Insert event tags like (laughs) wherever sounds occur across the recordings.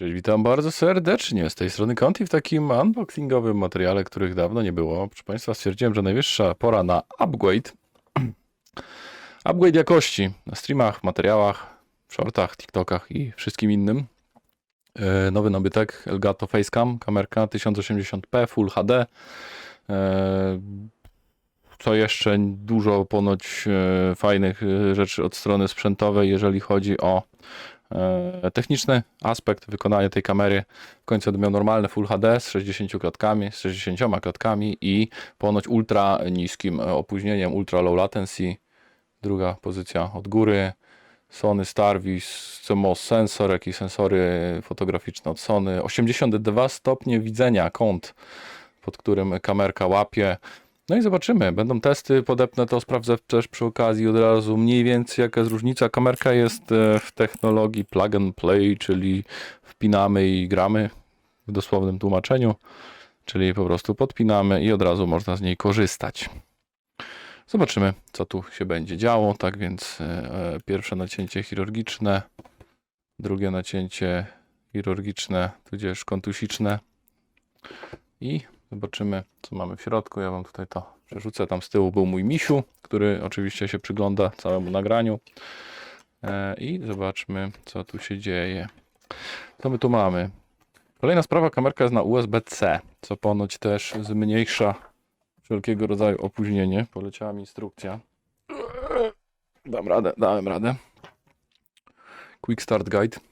Cześć, witam bardzo serdecznie z tej strony Conti w takim unboxingowym materiale, których dawno nie było. Proszę Państwa, stwierdziłem, że najwyższa pora na upgrade. (clears throat) upgrade jakości na streamach, materiałach, shortach, TikTokach i wszystkim innym. E, nowy nabytek Elgato Facecam, kamerka 1080p Full HD. E, co jeszcze? Dużo ponoć e, fajnych rzeczy od strony sprzętowej, jeżeli chodzi o techniczny aspekt wykonania tej kamery. W końcu miał normalne Full HD z 60 klatkami, z 60 klatkami i ponoć ultra niskim e, opóźnieniem, ultra low latency. Druga pozycja od góry. Sony Starvis, CMOS sensor, jak i sensory fotograficzne od Sony. 82 stopnie widzenia, kąt, pod którym kamerka łapie. No i zobaczymy, będą testy, podepnę to, sprawdzę też przy okazji od razu mniej więcej jaka jest różnica. Kamerka jest e, w technologii plug and play, czyli wpinamy i gramy w dosłownym tłumaczeniu, czyli po prostu podpinamy i od razu można z niej korzystać. Zobaczymy, co tu się będzie działo. Tak więc e, e, pierwsze nacięcie chirurgiczne, drugie nacięcie chirurgiczne, tudzież kontusiczne i zobaczymy, co mamy w środku. Ja wam tutaj to przerzucę. Tam z tyłu był mój misiu, który oczywiście się przygląda całemu nagraniu. E, I zobaczmy, co tu się dzieje. Co my tu mamy? Kolejna sprawa, kamerka jest na USB-C, co ponoć też zmniejsza wszelkiego rodzaju opóźnienie. Poleciała mi instrukcja. Dam radę, dałem radę. Quick Start Guide.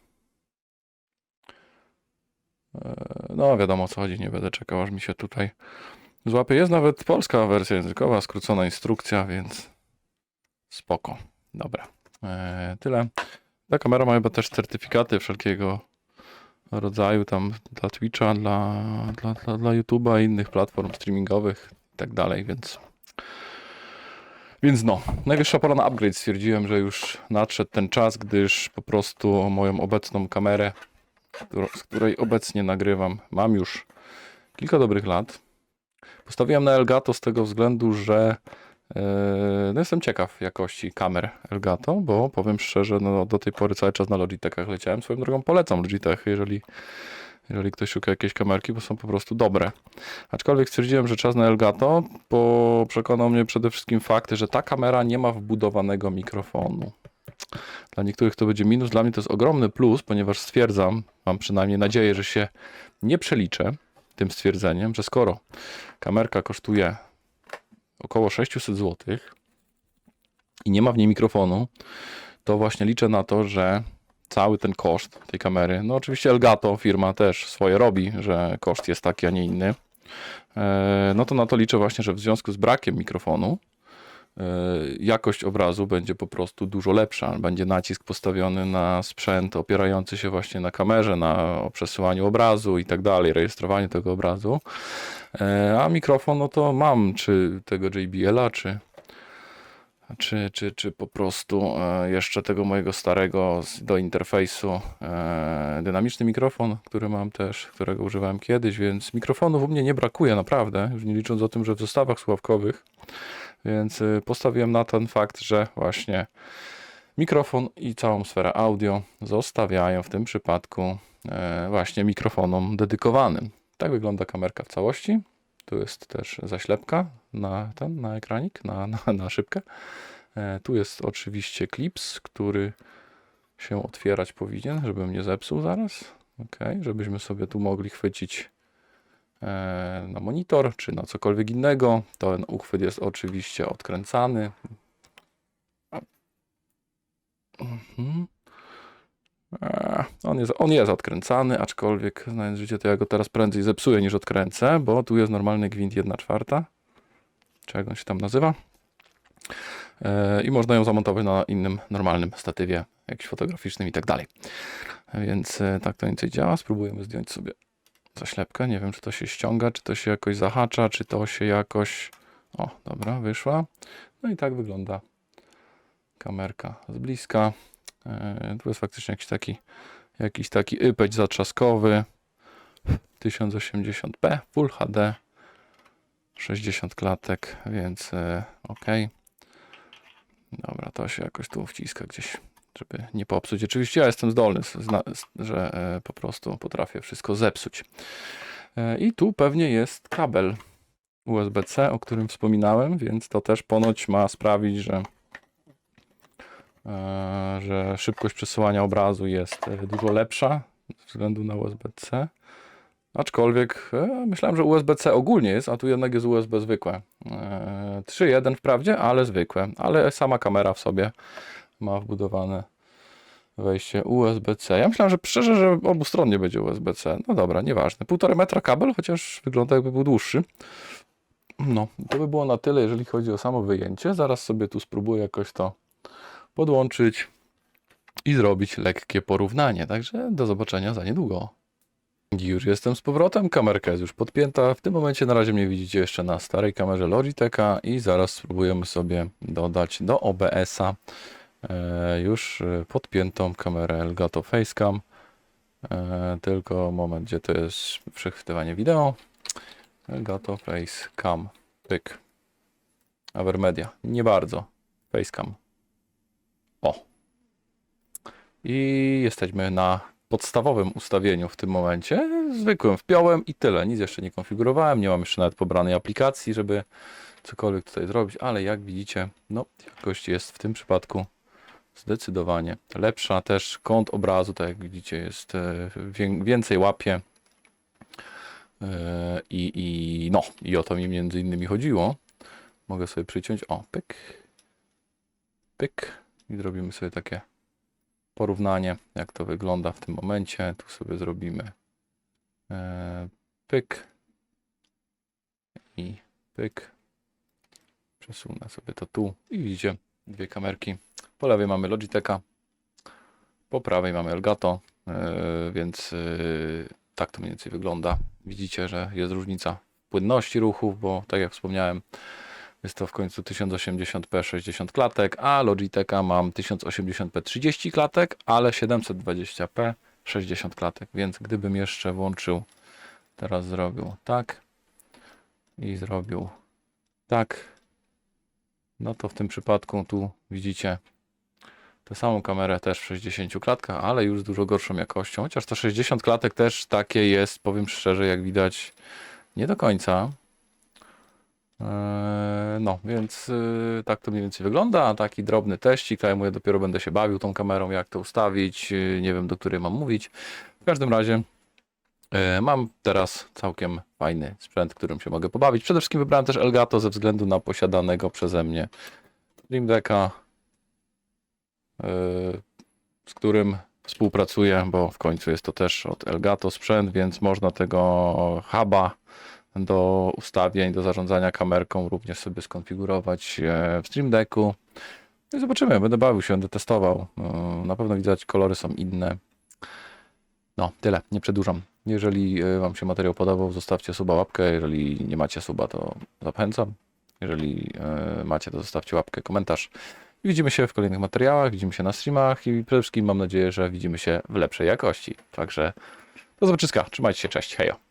No, wiadomo o co chodzi, nie będę czekał, aż mi się tutaj złapie. Jest nawet polska wersja językowa, skrócona instrukcja, więc spoko. Dobra, e, tyle. Ta kamera ma chyba też certyfikaty wszelkiego rodzaju, tam dla Twitcha, dla, dla, dla, dla YouTube'a i innych platform streamingowych i tak dalej, więc więc no, najwyższa pora na upgrade. Stwierdziłem, że już nadszedł ten czas, gdyż po prostu moją obecną kamerę, z której obecnie nagrywam, mam już kilka dobrych lat. Postawiłem na Elgato z tego względu, że e, no jestem ciekaw jakości kamer Elgato, bo powiem szczerze, no do tej pory cały czas na Logitechach leciałem. Swoją drogą polecam Logitech, jeżeli, jeżeli ktoś szuka jakiejś kamerki, bo są po prostu dobre. Aczkolwiek stwierdziłem, że czas na Elgato, bo przekonał mnie przede wszystkim fakt, że ta kamera nie ma wbudowanego mikrofonu. Dla niektórych to będzie minus, dla mnie to jest ogromny plus, ponieważ stwierdzam, mam przynajmniej nadzieję, że się nie przeliczę tym stwierdzeniem, że skoro kamerka kosztuje około 600 zł i nie ma w niej mikrofonu, to właśnie liczę na to, że cały ten koszt tej kamery, no oczywiście Elgato firma też swoje robi, że koszt jest taki, a nie inny, e, no to na to liczę właśnie, że w związku z brakiem mikrofonu jakość obrazu będzie po prostu dużo lepsza. Będzie nacisk postawiony na sprzęt opierający się właśnie na kamerze, na przesyłaniu obrazu i tak dalej, rejestrowaniu tego obrazu. E, A mikrofon, no to mam, czy tego JBL-a, czy, czy, czy, czy po prostu e, jeszcze tego mojego starego do interfejsu e, dynamiczny mikrofon, który mam też, którego używałem kiedyś, więc mikrofonów u mnie nie brakuje naprawdę, już nie licząc o tym, że w zestawach słuchawkowych, więc y, postawiłem na ten fakt, że właśnie mikrofon i całą sferę audio zostawiają w tym przypadku e, właśnie mikrofonom dedykowanym. Tak wygląda kamerka w całości. Tu jest też zaślepka na ten, na ekranik, na, (laughs) na, na szybkę. E, Tu jest oczywiście klips, który się otwierać powinien, żebym nie zepsuł zaraz. Ok, żebyśmy sobie tu mogli chwycić na monitor czy na cokolwiek innego. Ten uchwyt jest oczywiście odkręcany. Mhm. E, On jest, on jest odkręcany, aczkolwiek znając życie, to ja go teraz prędzej zepsuję niż odkręcę, bo tu jest normalny gwint 1 czwarta. Czy jak on się tam nazywa? E, I można ją zamontować na innym normalnym statywie, jakimś fotograficznym i tak dalej. Więc e, tak to więcej działa. Spróbujemy zdjąć sobie zaślepkę. Nie wiem, czy to się ściąga, czy to się jakoś zahacza, czy to się jakoś. O, dobra, wyszła. No i tak wygląda kamerka z bliska. E, Tu jest faktycznie jakiś taki, jakiś taki ypeć zatrzaskowy. 1080p, Full HD, 60 klatek, więc e, ok. Dobra, to się jakoś tu wciska gdzieś żeby nie popsuć. Oczywiście ja jestem zdolny, że e, po prostu potrafię wszystko zepsuć. E, I tu pewnie jest kabel USB-C, o którym wspominałem, więc to też ponoć ma sprawić, że, e, że szybkość przesyłania obrazu jest dużo lepsza ze względu na USB-C. Aczkolwiek myślałem, że USB-C ogólnie jest, a tu jednak jest USB zwykłe. E, 3.1 wprawdzie, ale zwykłe. Ale sama kamera w sobie ma wbudowane wejście USB-C. Ja myślałem, że szczerze, że obustronnie będzie USB-C. No dobra, nieważne. Półtorej metra kabel, chociaż wygląda jakby był dłuższy. No, to by było na tyle, jeżeli chodzi o samo wyjęcie. Zaraz sobie tu spróbuję jakoś to podłączyć i zrobić lekkie porównanie. Także do zobaczenia za niedługo. Już jestem z powrotem, kamerka jest już podpięta. W tym momencie na razie mnie widzicie jeszcze na starej kamerze Logitecha i zaraz spróbujemy sobie dodać do OBS-a już e, podpiętą kamerę Elgato Facecam. E, tylko moment, gdzie to jest przechwytywanie wideo. Elgato Facecam. Pyk. Avermedia. Nie bardzo. Facecam. O. I jesteśmy na podstawowym ustawieniu w tym momencie. Zwykłym wpiąłem i tyle. Nic jeszcze nie konfigurowałem. Nie mam jeszcze nawet pobranej aplikacji, żeby cokolwiek tutaj zrobić, ale jak widzicie, no jakość jest w tym przypadku zdecydowanie lepsza. Też kąt obrazu, tak jak widzicie, jest e, wię- więcej łapie. E, I, I no, i o to mi między innymi chodziło. Mogę sobie przyciąć, o, pyk, pyk i zrobimy sobie takie porównanie, jak to wygląda w tym momencie. Tu sobie zrobimy e, pyk i pyk. Przesunę sobie to tu i widzicie dwie kamerki. Po lewej mamy Logitecha, po prawej mamy Elgato, e, więc e, tak to mniej więcej wygląda. Widzicie, że jest różnica płynności ruchów, bo tak jak wspomniałem, jest to w końcu 1080p 60 klatek, a Logitecha mam 1080p 30 klatek, ale 720p 60 klatek, więc gdybym jeszcze włączył, teraz zrobił tak i zrobił tak, no to w tym przypadku tu widzicie tę samą kamerę też w 60 klatkach, ale już z dużo gorszą jakością, chociaż to 60 klatek też takie jest, powiem szczerze, jak widać, nie do końca. Eee, No, więc yy, tak to mniej więcej wygląda. Taki drobny teścik, a ja dopiero będę się bawił tą kamerą, jak to ustawić. yy, Nie wiem, do której mam mówić. W każdym razie yy, mam teraz całkiem fajny sprzęt, którym się mogę pobawić. Przede wszystkim wybrałem też Elgato ze względu na posiadanego przeze mnie Dream Decka, z którym współpracuję, bo w końcu jest to też od Elgato sprzęt, więc można tego huba do ustawień, do zarządzania kamerką również sobie skonfigurować e, w Stream Decku. No i zobaczymy, będę bawił się, będę testował. E, Na pewno widać, kolory są inne. No, tyle, nie przedłużam. Jeżeli e, Wam się materiał podobał, zostawcie suba, łapkę. Jeżeli nie macie suba, to zachęcam. Jeżeli e, macie, to zostawcie łapkę, komentarz. Widzimy się w kolejnych materiałach, widzimy się na streamach i przede wszystkim mam nadzieję, że widzimy się w lepszej jakości. Także do zobaczyska, trzymajcie się, cześć, hejo.